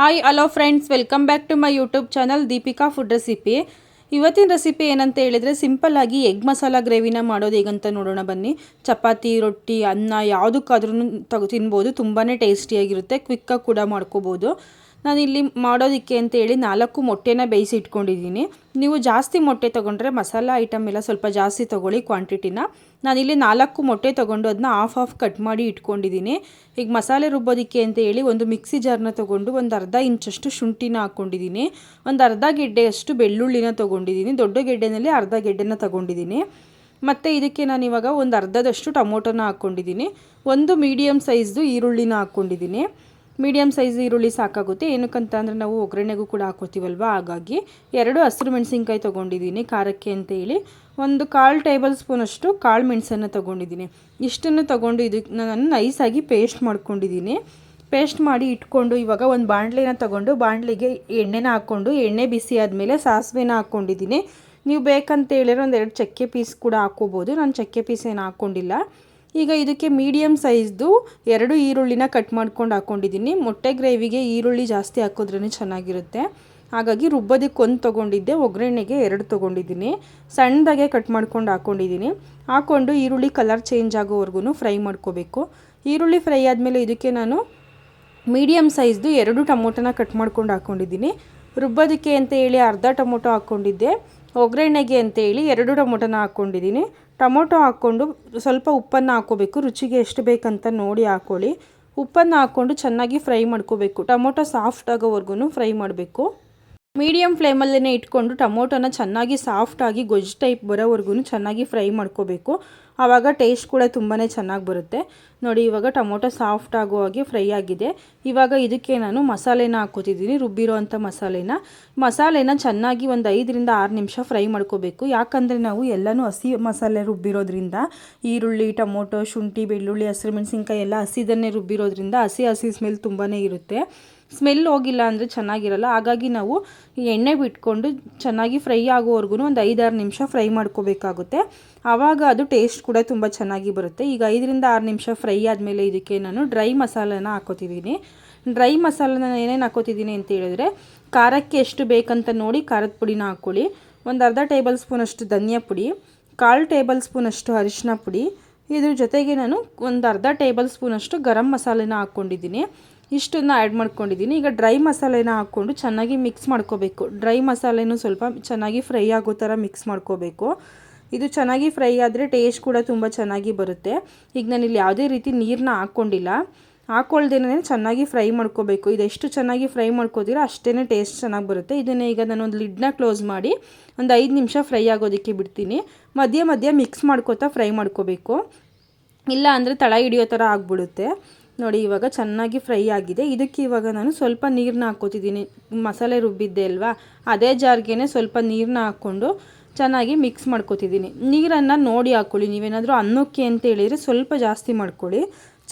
Hi hello friends welcome back to my YouTube channel Deepika food recipe ಇವತ್ತಿನ recipe ಏನಂತ ಹೇಳಿದರೆ ಸಿಂಪಲ್ಲಾಗಿ egg masala ಗ್ರೇವಿನ ಮಾಡೋದು ಹೇಗಂತ ನೋಡೋಣ ಬನ್ನಿ. ಚಪಾತಿ, ರೊಟ್ಟಿ, ಅನ್ನ ಯಾವುದಕ್ಕಾದ್ರೂ ತಗೋ ತಿನ್ಬೋದು. ತುಂಬಾ ಟೇಸ್ಟಿಯಾಗಿರುತ್ತೆ ಕ್ವಿಕ್ಕಾಗಿ ಕೂಡ ಮಾಡ್ಕೋಬೋದು. ನಾನಿಲ್ಲಿ ಮಾಡೋದಕ್ಕೆ ಅಂತೇಳಿ ನಾಲ್ಕು ಮೊಟ್ಟೆನ ಬೇಯಿಸಿ ಇಟ್ಕೊಂಡಿದ್ದೀನಿ ನೀವು ಜಾಸ್ತಿ ಮೊಟ್ಟೆ ತೊಗೊಂಡ್ರೆ ಮಸಾಲ ಐಟಮ್ ಎಲ್ಲ ಸ್ವಲ್ಪ ಜಾಸ್ತಿ ತೊಗೊಳ್ಳಿ ಕ್ವಾಂಟಿಟಿನ ನಾನಿಲ್ಲಿ ನಾಲ್ಕು ಮೊಟ್ಟೆ ತೊಗೊಂಡು ಅದನ್ನ ಆಫ್ ಆಫ್ ಕಟ್ ಮಾಡಿ ಇಟ್ಕೊಂಡಿದ್ದೀನಿ. ಈಗ ಮಸಾಲೆ ರುಬ್ಬೋದಕ್ಕೆ ಅಂತ ಹೇಳಿ ಒಂದು ಮಿಕ್ಸಿ ಜಾರ್ನ ತೊಗೊಂಡು ಒಂದು ಅರ್ಧ ಇಂಚಷ್ಟು ಶುಂಠಿನ ಹಾಕ್ಕೊಂಡಿದ್ದೀನಿ ಒಂದು ಅರ್ಧ ಗೆಡ್ಡೆಯಷ್ಟು ಬೆಳ್ಳುಳ್ಳಿನ ತೊಗೊಂಡಿದ್ದೀನಿ. ದೊಡ್ಡ ಗೆಡ್ಡೆನಲ್ಲಿ ಅರ್ಧ ಗೆಡ್ಡೆನ ತೊಗೊಂಡಿದ್ದೀನಿ. ಮತ್ತು ಇದಕ್ಕೆ ನಾನು ಇವಾಗ ಒಂದು ಅರ್ಧದಷ್ಟು ಟೊಮೊಟೊನ ಹಾಕ್ಕೊಂಡಿದ್ದೀನಿ ಒಂದು ಮೀಡಿಯಮ್ ಸೈಜ್ದು ಈರುಳ್ಳಿನ ಹಾಕ್ಕೊಂಡಿದ್ದೀನಿ ಮೀಡಿಯಮ್ ಸೈಜ್ ಈರುಳ್ಳಿ ಸಾಕಾಗುತ್ತೆ. ಏನಕ್ಕಂತ ಅಂದರೆ ನಾವು ಒಗ್ಗರಣೆಗೂ ಕೂಡ ಹಾಕೋತೀವಲ್ವ ಹಾಗಾಗಿ ಎರಡು ಹಸಿರು ಮೆಣಸಿನ್ಕಾಯಿ ತೊಗೊಂಡಿದ್ದೀನಿ, ಖಾರಕ್ಕೆ ಅಂತ ಹೇಳಿ. ಒಂದು ಕಾಲು ಟೇಬಲ್ ಸ್ಪೂನಷ್ಟು ಕಾಳು ಮೆಣಸನ್ನು ತೊಗೊಂಡಿದ್ದೀನಿ. ಇಷ್ಟನ್ನು ತೊಗೊಂಡು ಇದಕ್ಕೆ ನಾನು ನೈಸಾಗಿ ಪೇಸ್ಟ್ ಮಾಡ್ಕೊಂಡಿದ್ದೀನಿ. ಪೇಸ್ಟ್ ಮಾಡಿ ಇಟ್ಕೊಂಡು ಇವಾಗ ಒಂದು ಬಾಣಲೆನ ತೊಗೊಂಡು ಬಾಣಲೆಗೆ ಎಣ್ಣೆನ ಹಾಕ್ಕೊಂಡು ಎಣ್ಣೆ ಬಿಸಿ ಆದಮೇಲೆ ಸಾಸಿವೆನ ಹಾಕ್ಕೊಂಡಿದ್ದೀನಿ ನೀವು ಬೇಕಂತ ಹೇಳಿದ್ರೆ ಒಂದು ಎರಡು ಚಕ್ಕೆ ಪೀಸ್ ಕೂಡ ಹಾಕ್ಕೋಬೋದು. ನಾನು ಚಕ್ಕೆ ಪೀಸ್ ಏನು ಹಾಕ್ಕೊಂಡಿಲ್ಲ ಈಗ ಇದಕ್ಕೆ ಮೀಡಿಯಮ್ ಸೈಜ್ದು ಎರಡು ಈರುಳ್ಳಿನ ಕಟ್ ಮಾಡ್ಕೊಂಡು ಹಾಕ್ಕೊಂಡಿದ್ದೀನಿ ಮೊಟ್ಟೆ ಗ್ರೇವಿಗೆ ಈರುಳ್ಳಿ ಜಾಸ್ತಿ ಹಾಕಿದ್ರೇ ಚೆನ್ನಾಗಿರುತ್ತೆ. ಹಾಗಾಗಿ ರುಬ್ಬೋದಕ್ಕೆ ಒಂದು ತೊಗೊಂಡಿದ್ದೆ, ಒಗ್ಗರಣೆಗೆ ಎರಡು ತೊಗೊಂಡಿದ್ದೀನಿ ಸಣ್ಣದಾಗೆ ಕಟ್ ಮಾಡ್ಕೊಂಡು ಹಾಕ್ಕೊಂಡಿದ್ದೀನಿ ಹಾಕ್ಕೊಂಡು ಈರುಳ್ಳಿ ಕಲರ್ ಚೇಂಜ್ ಆಗೋವರೆಗೂ ಫ್ರೈ ಮಾಡ್ಕೋಬೇಕು. ಈರುಳ್ಳಿ ಫ್ರೈ ಆದಮೇಲೆ ಇದಕ್ಕೆ ನಾನು ಮೀಡಿಯಮ್ ಸೈಜ್ದು ಎರಡು ಟೊಮೊಟೊನ ಕಟ್ ಮಾಡ್ಕೊಂಡು ಹಾಕ್ಕೊಂಡಿದ್ದೀನಿ ರುಬ್ಬೋದಕ್ಕೆ ಅಂತ ಹೇಳಿ ಅರ್ಧ ಟೊಮೊಟೊ ಹಾಕ್ಕೊಂಡಿದ್ದೆ ಒಗ್ಗರಣೆಗೆ ಅಂತೇಳಿ ಎರಡು ಟೊಮೊಟೊನ ಹಾಕ್ಕೊಂಡಿದ್ದೀನಿ ಟೊಮೊಟೊ ಹಾಕ್ಕೊಂಡು ಸ್ವಲ್ಪ ಉಪ್ಪನ್ನು ಹಾಕ್ಕೋಬೇಕು. ರುಚಿಗೆ ಎಷ್ಟು ಬೇಕಂತ ನೋಡಿ ಹಾಕ್ಕೊಳ್ಳಿ ಉಪ್ಪನ್ನು ಹಾಕ್ಕೊಂಡು ಚೆನ್ನಾಗಿ ಫ್ರೈ ಮಾಡ್ಕೋಬೇಕು. ಟೊಮೊಟೊ ಸಾಫ್ಟ್ ಆಗೋವರೆಗೂ ಫ್ರೈ ಮಾಡಬೇಕು. ಮೀಡಿಯಮ್ ಫ್ಲೇಮಲ್ಲೇ ಇಟ್ಕೊಂಡು ಟೊಮೊಟೊನ ಚೆನ್ನಾಗಿ ಸಾಫ್ಟಾಗಿ ಗೊಜ್ಜು ಟೈಪ್ ಬರೋವರೆಗೂ ಚೆನ್ನಾಗಿ ಫ್ರೈ ಮಾಡ್ಕೋಬೇಕು. ಆವಾಗ ಟೇಸ್ಟ್ ಕೂಡ ತುಂಬಾ ಚೆನ್ನಾಗಿ ಬರುತ್ತೆ. ನೋಡಿ, ಇವಾಗ ಟೊಮೊಟೊ ಸಾಫ್ಟ್ ಆಗೋ ಹಾಗೆ ಫ್ರೈ ಆಗಿದೆ. ಇವಾಗ ಇದಕ್ಕೆ ನಾನು ಮಸಾಲೆನ ಹಾಕೋತಿದ್ದೀನಿ ರುಬ್ಬಿರೋ ಅಂಥ ಮಸಾಲೆನ. ಮಸಾಲೆನ ಚೆನ್ನಾಗಿ ಒಂದು ಐದರಿಂದ ಆರು ನಿಮಿಷ ಫ್ರೈ ಮಾಡ್ಕೋಬೇಕು. ಯಾಕಂದರೆ ನಾವು ಎಲ್ಲನೂ ಹಸಿ ಮಸಾಲೆ ರುಬ್ಬಿರೋದ್ರಿಂದ, ಈರುಳ್ಳಿ, ಟೊಮೊಟೊ, ಶುಂಠಿ, ಬೆಳ್ಳುಳ್ಳಿ, ಹಸಿರು ಮೆಣಸಿನ್ಕಾಯಿ ಎಲ್ಲ ಹಸಿದನ್ನೇ ರುಬ್ಬಿರೋದ್ರಿಂದ ಹಸಿ ಹಸಿ ಸ್ಮೆಲ್ ತುಂಬಾ ಇರುತ್ತೆ. ಸ್ಮೆಲ್ ಹೋಗಿಲ್ಲ ಅಂದರೆ ಚೆನ್ನಾಗಿರಲ್ಲ. ಹಾಗಾಗಿ ನಾವು ಎಣ್ಣೆ ಬಿಟ್ಕೊಂಡು ಚೆನ್ನಾಗಿ ಫ್ರೈ ಆಗೋವರೆಗೂ ಒಂದು ಐದಾರು ನಿಮಿಷ ಫ್ರೈ ಮಾಡ್ಕೋಬೇಕಾಗುತ್ತೆ. ಆವಾಗ ಅದು ಟೇಸ್ಟ್ ಕೂಡ ತುಂಬ ಚೆನ್ನಾಗಿ ಬರುತ್ತೆ. ಈಗ ಐದರಿಂದ ಆರು ನಿಮಿಷ ಫ್ರೈ ಆದಮೇಲೆ ಇದಕ್ಕೆ ನಾನು ಡ್ರೈ ಮಸಾಲನ ಹಾಕೋತಿದ್ದೀನಿ. ಡ್ರೈ ಮಸಾಲನ ಏನೇನು ಹಾಕೋತಿದ್ದೀನಿ ಅಂತ ಹೇಳಿದ್ರೆ ಖಾರಕ್ಕೆ ಎಷ್ಟು ಬೇಕಂತ ನೋಡಿ ಖಾರದ ಪುಡಿನ ಹಾಕ್ಕೊಳ್ಳಿ ಒಂದು ಅರ್ಧ ಟೇಬಲ್ ಸ್ಪೂನಷ್ಟು ಧನಿಯಾ ಪುಡಿ, ಕಾಲು ಟೇಬಲ್ ಸ್ಪೂನಷ್ಟು ಅರಿಶಿನ ಪುಡಿ. ಇದ್ರ ಜೊತೆಗೆ ನಾನು ಒಂದು ಅರ್ಧ ಟೇಬಲ್ ಸ್ಪೂನಷ್ಟು ಗರಂ ಮಸಾಲೆನ ಹಾಕ್ಕೊಂಡಿದ್ದೀನಿ ಇಷ್ಟನ್ನು ಆ್ಯಡ್ ಮಾಡ್ಕೊಂಡಿದ್ದೀನಿ ಈಗ ಡ್ರೈ ಮಸಾಲೆನ ಹಾಕ್ಕೊಂಡು ಚೆನ್ನಾಗಿ ಮಿಕ್ಸ್ ಮಾಡ್ಕೋಬೇಕು. ಡ್ರೈ ಮಸಾಲೆನೂ ಸ್ವಲ್ಪ ಚೆನ್ನಾಗಿ ಫ್ರೈ ಆಗೋ ಥರ ಮಿಕ್ಸ್ ಮಾಡ್ಕೋಬೇಕು. ಇದು ಚೆನ್ನಾಗಿ ಫ್ರೈ ಆದರೆ ಟೇಸ್ಟ್ ಕೂಡ ತುಂಬ ಚೆನ್ನಾಗಿ ಬರುತ್ತೆ. ಈಗ ನಾನು ಇಲ್ಲಿ ಯಾವುದೇ ರೀತಿ ನೀರನ್ನ ಹಾಕ್ಕೊಂಡಿಲ್ಲ. ಹಾಕ್ಕೊಳ್ದೇನೆ ಚೆನ್ನಾಗಿ ಫ್ರೈ ಮಾಡ್ಕೋಬೇಕು. ಇದೆಷ್ಟು ಚೆನ್ನಾಗಿ ಫ್ರೈ ಮಾಡ್ಕೋತೀರೋ ಅಷ್ಟೇ ಟೇಸ್ಟ್ ಚೆನ್ನಾಗಿ ಬರುತ್ತೆ. ಇದನ್ನು ಈಗ ನಾನು ಒಂದು ಲಿಡ್ನ ಕ್ಲೋಸ್ ಮಾಡಿ ಒಂದು ಐದು ನಿಮಿಷ ಫ್ರೈ ಆಗೋದಕ್ಕೆ ಬಿಡ್ತೀನಿ. ಮಧ್ಯ ಮಧ್ಯ ಮಿಕ್ಸ್ ಮಾಡ್ಕೋತಾ ಫ್ರೈ ಮಾಡ್ಕೋಬೇಕು. ಇಲ್ಲ ಅಂದರೆ ತಳ ಹಿಡಿಯೋ ಥರ ಆಗಿಬಿಡುತ್ತೆ. ನೋಡಿ, ಇವಾಗ ಚೆನ್ನಾಗಿ ಫ್ರೈ ಆಗಿದೆ. ಇದಕ್ಕೆ ಇವಾಗ ನಾನು ಸ್ವಲ್ಪ ನೀರನ್ನ ಹಾಕ್ಕೋತಿದ್ದೀನಿ. ಮಸಾಲೆ ರುಬ್ಬಿದ್ದೆ ಅಲ್ವಾ? ಅದೇ ಜಾರ್ಗೆ ಸ್ವಲ್ಪ ನೀರನ್ನ ಹಾಕ್ಕೊಂಡು ಚೆನ್ನಾಗಿ ಮಿಕ್ಸ್ ಮಾಡ್ಕೋತಿದ್ದೀನಿ. ನೀರನ್ನು ನೋಡಿ ಹಾಕ್ಕೊಳ್ಳಿ ನೀವೇನಾದರೂ ಅನ್ನಕ್ಕೆ ಅಂತ ಹೇಳಿದರೆ ಸ್ವಲ್ಪ ಜಾಸ್ತಿ ಮಾಡ್ಕೊಳ್ಳಿ.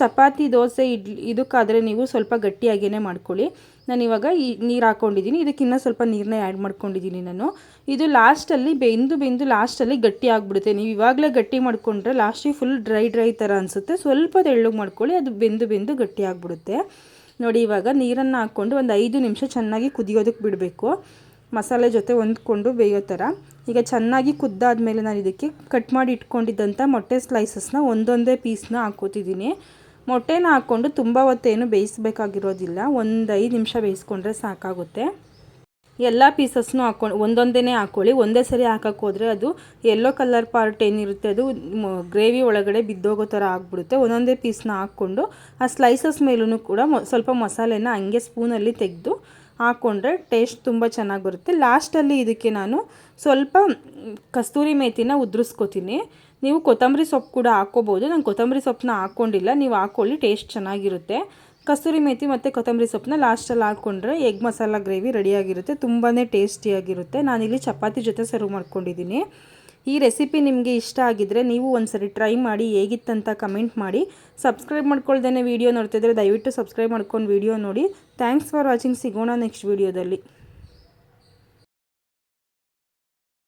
ಚಪಾತಿ, ದೋಸೆ ಇಡ್ಲಿ ಇದಕ್ಕಾದರೆ ನೀವು ಸ್ವಲ್ಪ ಗಟ್ಟಿಯಾಗಿಯೇ ಮಾಡ್ಕೊಳ್ಳಿ. ನಾನು ಇವಾಗ ಈ ನೀರು ಹಾಕ್ಕೊಂಡಿದ್ದೀನಿ ಇದಕ್ಕಿನ್ನ ಸ್ವಲ್ಪ ನೀರನ್ನ ಆ್ಯಡ್ ಮಾಡ್ಕೊಂಡಿದ್ದೀನಿ ನಾನು. ಇದು ಲಾಸ್ಟಲ್ಲಿ ಬೆಂದು ಬೆಂದು ಲಾಸ್ಟಲ್ಲಿ ಗಟ್ಟಿ ಆಗಿಬಿಡುತ್ತೆ. ನೀವು ಇವಾಗಲೇ ಗಟ್ಟಿ ಮಾಡಿಕೊಂಡ್ರೆ ಲಾಸ್ಟಿಗೆ ಫುಲ್ ಡ್ರೈ ಡ್ರೈ ಥರ ಅನಿಸುತ್ತೆ. ಸ್ವಲ್ಪ ತೆಳ್ಳಗೆ ಮಾಡ್ಕೊಳ್ಳಿ. ಅದು ಬೆಂದು ಬೆಂದು ಗಟ್ಟಿ ಆಗಿಬಿಡುತ್ತೆ. ನೋಡಿ, ಇವಾಗ ನೀರನ್ನು ಹಾಕ್ಕೊಂಡು ಒಂದು ಐದು ನಿಮಿಷ ಚೆನ್ನಾಗಿ ಕುದಿಯೋದಕ್ಕೆ ಬಿಡಬೇಕು. ಮಸಾಲೆ ಜೊತೆ ಹೊಂದ್ಕೊಂಡು ಬೇಯೋ ಥರ ಈಗ ಚೆನ್ನಾಗಿ ಕುದ್ದಾದ ಮೇಲೆ ನಾನು ಇದಕ್ಕೆ ಕಟ್ ಮಾಡಿ ಇಟ್ಕೊಂಡಿದ್ದಂಥ ಮೊಟ್ಟೆ ಸ್ಲೈಸಸ್ನ ಒಂದೊಂದೇ ಪೀಸ್ನ ಹಾಕೋತಿದ್ದೀನಿ. ಮೊಟ್ಟೆನ ಹಾಕ್ಕೊಂಡು ತುಂಬ ಹೊತ್ತೇನು ಬೇಯಿಸಬೇಕಾಗಿರೋದಿಲ್ಲ. ಒಂದು ಐದು ನಿಮಿಷ ಬೇಯಿಸ್ಕೊಂಡ್ರೆ ಸಾಕಾಗುತ್ತೆ. ಎಲ್ಲ ಪೀಸಸ್ನು ಹಾಕ್ಕೊಂಡು ಒಂದೊಂದೇ ಹಾಕ್ಕೊಳ್ಳಿ ಒಂದೇ ಸರಿ ಹಾಕಕ್ಕೆ ಹೋದರೆ ಅದು ಯೆಲ್ಲೋ ಕಲರ್ ಪಾರ್ಟ್ ಏನಿರುತ್ತೆ, ಅದು ಗ್ರೇವಿ ಒಳಗಡೆ ಬಿದ್ದೋಗೋ ಥರ ಆಗಿಬಿಡುತ್ತೆ. ಒಂದೊಂದೇ ಪೀಸ್ನ ಹಾಕ್ಕೊಂಡು ಆ ಸ್ಲೈಸಸ್ ಮೇಲೂ ಕೂಡ ಸ್ವಲ್ಪ ಮಸಾಲೆನ ಹಂಗೆ ಸ್ಪೂನಲ್ಲಿ ತೆಗೆದು ಹಾಕ್ಕೊಂಡ್ರೆ ಟೇಸ್ಟ್ ತುಂಬ ಚೆನ್ನಾಗಿ ಬರುತ್ತೆ. ಲಾಸ್ಟಲ್ಲಿ ಇದಕ್ಕೆ ನಾನು ಸ್ವಲ್ಪ ಕಸ್ತೂರಿ ಮೇಥಿನ ಉದುರಿಸ್ಕೊತೀನಿ. ನೀವು ಕೊತ್ತಂಬರಿ ಸೊಪ್ಪು ಕೂಡ ಹಾಕ್ಕೋಬೋದು. ನಾನು ಕೊತ್ತಂಬರಿ ಸೊಪ್ಪನ್ನ ಹಾಕ್ಕೊಂಡಿಲ್ಲ. ನೀವು ಹಾಕ್ಕೊಳ್ಳಿ, ಟೇಸ್ಟ್ ಚೆನ್ನಾಗಿರುತ್ತೆ. ಕಸ್ತೂರಿ ಮೇಥಿ ಮತ್ತು ಕೊತ್ತಂಬರಿ ಸೊಪ್ಪನ್ನ ಲಾಸ್ಟಲ್ಲಿ ಹಾಕ್ಕೊಂಡ್ರೆ ಎಗ್ ಮಸಾಲ ಗ್ರೇವಿ ರೆಡಿಯಾಗಿರುತ್ತೆ ತುಂಬಾ ಟೇಸ್ಟಿಯಾಗಿರುತ್ತೆ ನಾನಿಲ್ಲಿ ಚಪಾತಿ ಜೊತೆ ಸರ್ವ್ ಮಾಡ್ಕೊಂಡಿದ್ದೀನಿ. ಈ ರೆಸಿಪಿ ನಿಮಗೆ ಇಷ್ಟ ಆಗಿದ್ದರೆ ನೀವು ಒಂದ್ಸರಿ ಟ್ರೈ ಮಾಡಿ ಹೇಗಿತ್ತಂತ ಕಮೆಂಟ್ ಮಾಡಿ. ಸಬ್ಸ್ಕ್ರೈಬ್ ಮಾಡ್ಕೊಳ್ದೇ ವೀಡಿಯೋ ನೋಡ್ತಿದ್ರೆ ದಯವಿಟ್ಟು ಸಬ್ಸ್ಕ್ರೈಬ್ ಮಾಡ್ಕೊಂಡು ವೀಡಿಯೋ ನೋಡಿ. ಥ್ಯಾಂಕ್ಸ್ ಫಾರ್ ವಾಚಿಂಗ್ ಸಿಗೋಣ ನೆಕ್ಸ್ಟ್ ವೀಡಿಯೋದಲ್ಲಿ